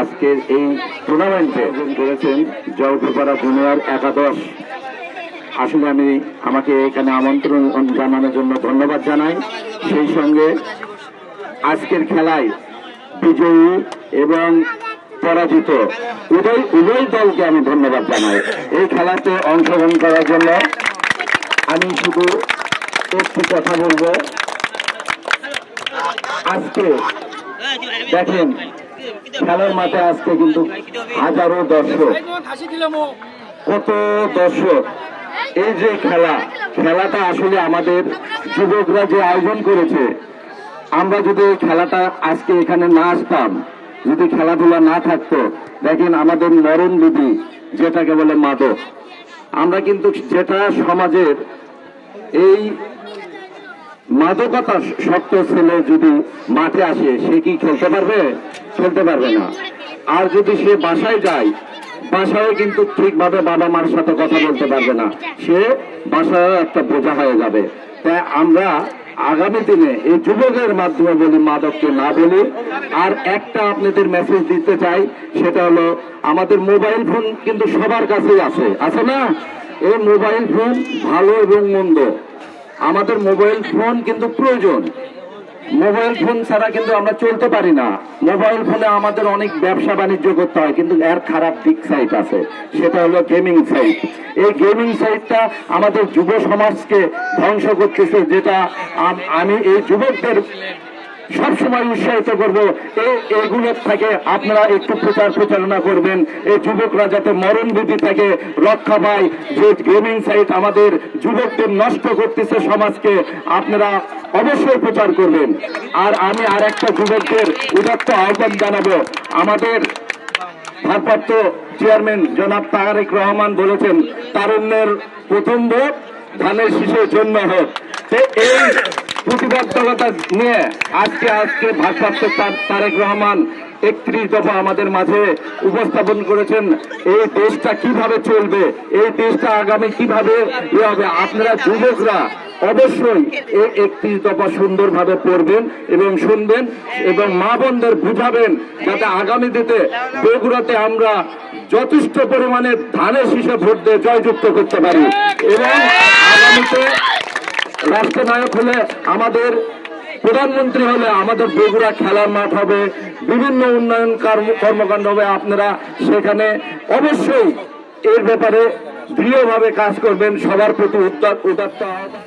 আজকের এই টুর্নামেন্টে করেছেন জয়পুরপাড়া জুনিয়র একাদশ। আসলে আমি আমাকে এখানে আমন্ত্রণ জানানোর জন্য ধন্যবাদ জানাই। সেই সঙ্গে আজকের খেলায় বিজয়ী এবং পরাজিত উভয় উভয় দলকে আমি ধন্যবাদ জানাই। এই খেলাতে অংশগ্রহণ করার জন্য আমি শুধু একটি কথা বলব। আজকে দেখেন খেলার মাঠে আজকে কিন্তু হাজারো দর্শক। কত দর্শক। এই যে খেলা, খেলাটা আসলে আমাদের যুবকরা যে আয়োজন করেছে, আমরা যদি এই খেলাটা আজকে এখানে না আসতাম, যদি খেলাধুলা না থাকতো, দেখেন আমাদের মরণ বিধি, যেটাকে বলে মাদক। আমরা কিন্তু যেটা সমাজের এই মাদকতা শক্ত ছেলে যদি মাঠে আসে, সে কি খেলতে পারবে? খেলতে পারবে না। আর যদি সে বাসায় যায়, বাসায় কিন্তু ঠিকভাবে বাবা মার সাথে কথা বলতে পারবে না। সে বাসায় একটা বোঝা হয়ে যাবে। তাই আমরা আগামী দিনে এই যুবকের মাধ্যমে বলি, মাদককে না বলি। আর একটা আপনাদের মেসেজ দিতে চাই, সেটা হলো, আমাদের মোবাইল ফোন কিন্তু সবার কাছেই আছে। আছে না? এই মোবাইল ফোন ভালো এবং মন্দ। আমাদের মোবাইল ফোন কিন্তু প্রয়োজন। মোবাইল ফোন ছাড়া কিন্তু আমরা চলতে পারি না। মোবাইল ফোনে আমাদের অনেক ব্যবসা বাণিজ্য করতে হয়, কিন্তু এর খারাপ দিক সাইট আছে। সেটা হলো গেমিং সাইট এই গেমিং সাইটটা আমাদের যুব সমাজকে ধ্বংস করতেছে, যেটা আমি এই যুবকদের সবসময় উৎসাহিত করব। এগুলোর থেকে আপনারা একটু প্রচার প্রচারণা করবেন। এই যুবকরা যাতে মরণ বিধি থেকে রক্ষা পায়। যে গেমিং সাইট আমাদের যুবকদের নষ্ট করতেছে সমাজকে, আপনারা অবশ্যই প্রচার করবেন। আর আমি আর একটা যুবকদের উদাত্ত আহ্বান জানাব। আমাদের ভারপ্রাপ্ত চেয়ারম্যান জনাব তারেক রহমান বলেছেন, তারুণ্যের প্রথম ভোট, ধানের শীষের জন্য হোক এই প্রতিবদ্ধকতা নিয়ে আজকে আজকে ভারপ্রাপ্ত তার- তারেক রহমান একত্রিশ দফা আমাদের মাঝে উপস্থাপন করেছেন। এই দেশটা কীভাবে চলবে? এই দেশটা আগামী কীভাবে ইয়ে হবে? আপনারা যুবকরা অবশ্যই এই একত্রিশ দফা সুন্দরভাবে পড়বেন এবং শুনবেন এবং মা বোনদের বুঝাবেন যাতে আগামী দিতে বগুড়াতে আমরা যথেষ্ট পরিমাণে ধানের শীষে ভোট দিয়ে জয়যুক্ত করতে পারি। এবং আগামীতে রাষ্ট্রনায়ক হলে আমাদের প্রধানমন্ত্রী হলে আমাদের বগুড়া খেলার মাঠ হবে, বিভিন্ন উন্নয়ন কর্ম- কর্মকাণ্ড হবে আপনারা সেখানে অবশ্যই এর ব্যাপারে দৃঢ়ভাবে কাজ করবেন, সবার প্রতি আহ্বান।